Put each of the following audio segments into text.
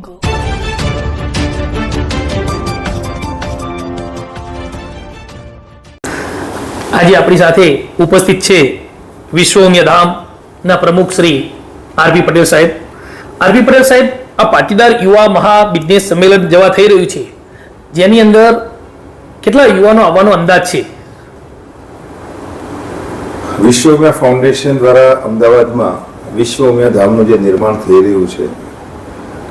jungle. આજે આપણી સાથે ઉપસ્થિત છે વિશ્વમ્ય ધામના પ્રમુખ શ્રી આરબી પટેલ સાહેબ. આરબી પટેલ સાહેબ આ પાટીદાર યુવા મહા બિઝનેસ સંમેલન જવા થઈ રહ્યું છે. જેની અંદર કેટલા યુવાનો આવવાનો અંદાજ છે? વિશ્વમ્યા ફાઉન્ડેશન દ્વારા અમદાવાદમાં વિશ્વમ્યા ધામનું જે નિર્માણ થઈ રહ્યું છે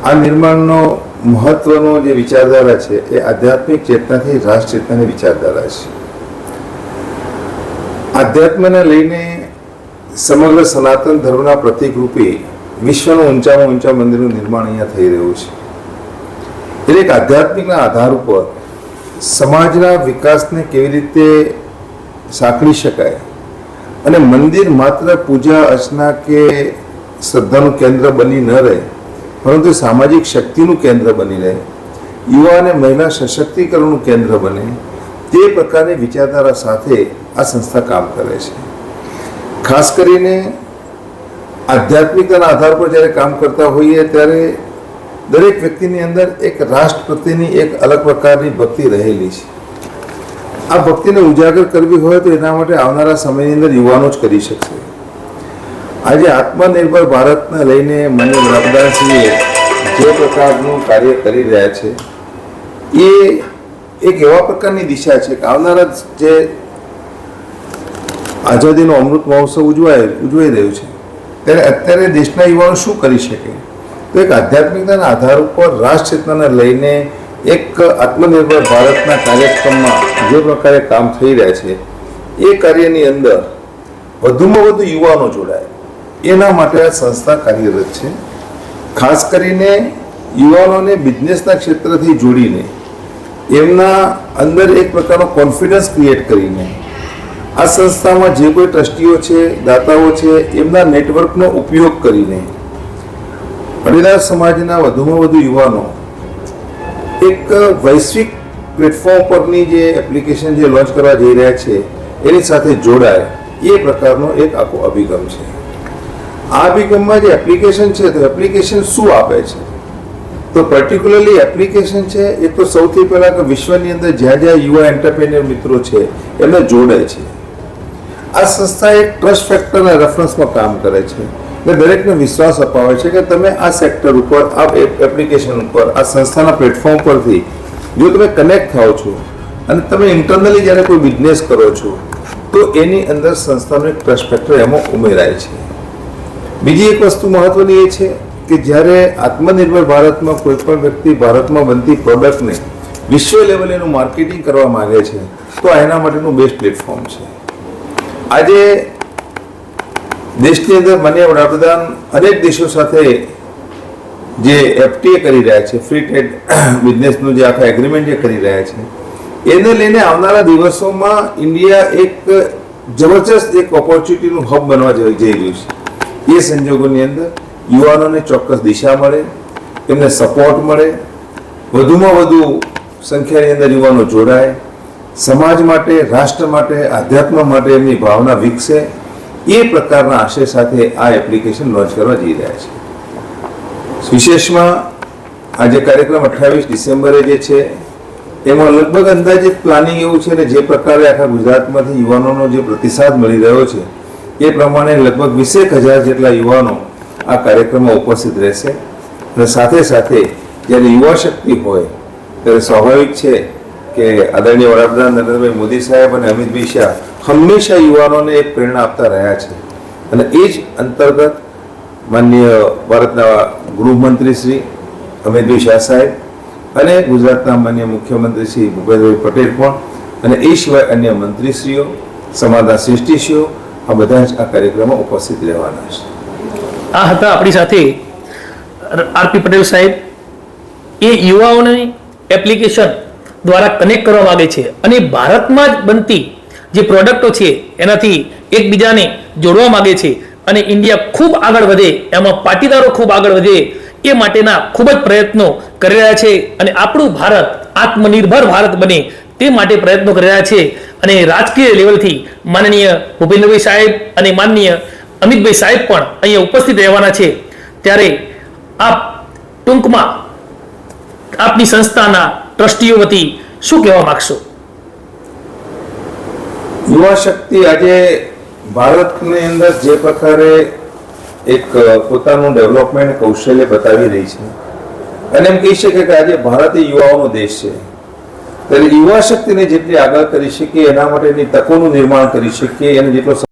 આ નિર્માણનો મહત્વનો જે વિચારધારા છે, એ આધ્યાત્મિક ચેતનાથી રાષ્ટ્ર ચેતનાની વિચારધારા છે. આધ્યાત્મને લઈને સમગ્ર સનાતન ધર્મના પ્રતિકરૂપે વિશ્વનું ઊંચામાં ઊંચા મંદિરનું નિર્માણ અહીંયા થઈ રહ્યું છે. એટલે એક આધ્યાત્મિકના આધાર ઉપર સમાજના વિકાસને કેવી રીતે સાંકળી શકાય? અને મંદિર માત્ર પૂજા અર્ચના કે શ્રદ્ધાનું કેન્દ્ર બની ન રહે પરંતુ સામાજિક શક્તિનું કેન્દ્ર બની રહે. યુવા અને મહિલા સશક્તિકરણનું કેન્દ્ર બને. તે પ્રકારની વિચારધારા સાથે આ સંસ્થા કામ કરે છે. ખાસ કરીને આધ્યાત્મિકતાના આધાર પર જ્યારે કામ કરતા હોઈએ ત્યારે દરેક વ્યક્તિની અંદર એક રાષ્ટ્ર પ્રત્યેની એક અલગ પ્રકારની ભક્તિ રહેલી છે. આ ભક્તિને ઉજાગર કરવી હોય તો એના માટે આવનારા સમયની અંદર યુવાનો જ કરી શકશે. આજે આત્મનિર્ભર ભારતને લઈને મને વડાપ્રધાનશ્રીએ જે પ્રકારનું કાર્ય કરી રહ્યા છે, એ એક એવા પ્રકારની દિશા છે કે આવનારા જે આઝાદીનો અમૃત મહોત્સવ ઉજવાય, ઉજવાઈ રહ્યું છે, ત્યારે અત્યારે દેશના યુવાનો શું કરી શકે? તો એક આધ્યાત્મિકતાના આધાર ઉપર રાષ્ટ્રચેતનાને લઈને એક આત્મનિર્ભર ભારતના કાર્યક્રમમાં જે પ્રકારે કામ થઈ રહ્યા છે, એ કાર્યની અંદર વધુમાં વધુ યુવાનો જોડાય. એના માટે આ સંસ્થા કાર્યરત છે. ખાસ કરીને યુવાનોને બિઝનેસના ક્ષેત્રથી જોડીને એમના અંદર એક પ્રકારનો કોન્ફિડન્સ ક્રિએટ કરીને આ સંસ્થામાં જે કોઈ ટ્રસ્ટીઓ છે, દાતાઓ છે, એમના નેટવર્કનો ઉપયોગ કરીને અડીદાર સમાજના વધુમાં વધુ યુવાનો એક વૈશ્વિક પ્લેટફોર્મ પરની જે એપ્લિકેશન જે લોન્ચ કરવા જઈ રહ્યા છે, એની સાથે જોડાય, એ પ્રકારનો એક આખો અભિગમ છે. આ અભિગમમાં જે એપ્લિકેશન છે તો એપ્લિકેશન શું આપે છે? તો પર્ટિક્યુલરલી એપ્લિકેશન છે, એ તો સૌથી પહેલાં કે વિશ્વની અંદર જ્યાં જ્યાં યુવા એન્ટરપ્રેન્યોર મિત્રો છે, એમને જોડે છે. આ સંસ્થા એક ટ્રસ્ટ ફેક્ટરના રેફરન્સમાં કામ કરે છે. એટલે દરેકને વિશ્વાસ અપાવે છે કે તમે આ સેક્ટર ઉપર, આ એપ્લિકેશન ઉપર, આ સંસ્થાના પ્લેટફોર્મ પરથી જો તમે કનેક્ટ થાઓ છો અને તમે ઇન્ટરનલી જ્યારે કોઈ બિઝનેસ કરો છો, તો એની અંદર સંસ્થાનો એક ટ્રસ્ટ ફેક્ટર એમાં ઉમેરાય છે. બીજી એક વસ્તુ મહત્વની એ છે કે જ્યારે આત્મનિર્ભર ભારતમાં કોઈ પણ વ્યક્તિ ભારતમાં બનતી પ્રોડક્ટને વિશ્વ લેવલે એનું માર્કેટિંગ કરવા માંગે છે, તો એના માટેનું બેસ્ટ પ્લેટફોર્મ છે. આજે દેશની અંદર માન્ય વડાપ્રધાન અનેક દેશો સાથે જે એફટીએ કરી રહ્યા છે ફ્રી ટ્રેડ બિઝનેસનું જે આખા એગ્રીમેન્ટ જે કરી રહ્યા છે, એને લઈને આવનારા દિવસોમાં ઇન્ડિયા એક જબરજસ્ત એક ઓપોર્ચ્યુનિટીનું હબ બનવા જઈ રહ્યું છે. એ સંજોગોની અંદર યુવાનોને ચોક્કસ દિશા મળે એમને સપોર્ટ મળે. વધુમાં વધુ સંખ્યાની અંદર યુવાનો જોડાય. સમાજ માટે, રાષ્ટ્ર માટે, આધ્યાત્મ માટે એમની ભાવના વિકસે. એ પ્રકારના આશય સાથે આ એપ્લિકેશન લોન્ચ કરવા જઈ રહ્યા છે. વિશેષમાં આ જે કાર્યક્રમ અઠ્ઠાવીસ ડિસેમ્બરે જે છે, એમાં લગભગ અંદાજિત પ્લાનિંગ એવું છે ને જે પ્રકારે આખા ગુજરાતમાંથી યુવાનોનો જે પ્રતિસાદ મળી રહ્યો છે એ પ્રમાણે લગભગ વીસેક હજાર જેટલા યુવાનો આ કાર્યક્રમમાં ઉપસ્થિત રહેશે. અને સાથે સાથે જ્યારે યુવા શક્તિ હોય, ત્યારે સ્વાભાવિક છે કે આદરણીય વડાપ્રધાન નરેન્દ્રભાઈ મોદી સાહેબ અને અમિતભાઈ શાહ હંમેશા યુવાનોને એક પ્રેરણા આપતા રહ્યા છે. અને એ જ અંતર્ગત માનનીય ભારતના ગૃહમંત્રી શ્રી અમિતભાઈ શાહ સાહેબ અને ગુજરાતના માન્ય મુખ્યમંત્રી શ્રી ભૂપેન્દ્રભાઈ પટેલ પણ અને એ સિવાય અન્ય મંત્રીશ્રીઓ, સમાજના શ્રેષ્ઠીશ્રીઓ આ બધા જ આ કાર્યક્રમમાં ઉપસ્થિત રહેવાના છે. આ હતા આપણી સાથે આરપી પટેલ સાહેબ. એ યુવાઓની એપ્લિકેશન દ્વારા કનેક્ટ કરવા માગે છે અને ભારતમાં જ બનતી જે પ્રોડક્ટો છે એનાથી એકબીજાને જોડવા માગે છે અને ઇન્ડિયા ખૂબ આગળ વધે, એમાં પાટીદારો ખૂબ આગળ વધે એ માટેના ખૂબ જ પ્રયત્નો કરી રહ્યા છે અને આપણું ભારત આત્મનિર્ભર ભારત બને તે માટે પ્રયત્નો કરી રહ્યા છે. અને રાજકીય લેવલથી માનનીય ભૂપેન્દ્રભાઈ સાહેબ અને માનનીય અમિતભાઈ સાહેબ પણ અહીંયા ઉપસ્થિત રહેવાના છે. ત્યારે આપ ટૂંકમાં આપની સંસ્થાના ટ્રસ્ટીઓ વતી શું કહેવા માંગશો? યુવા શક્તિ આજે ભારતની અંદર જે પ્રકારે એક પોતાનું ડેવલપમેન્ટ કૌશલ્ય બતાવી રહી છે. અને એમ કહી શકે કે આજે ભારત એ યુવાઓનો દેશ છે. ત્યારે યુવા શક્તિને જેટલી આગળ કરી શકીએ, એના માટેની તકોનું નિર્માણ કરી શકીએ, એને જેટલો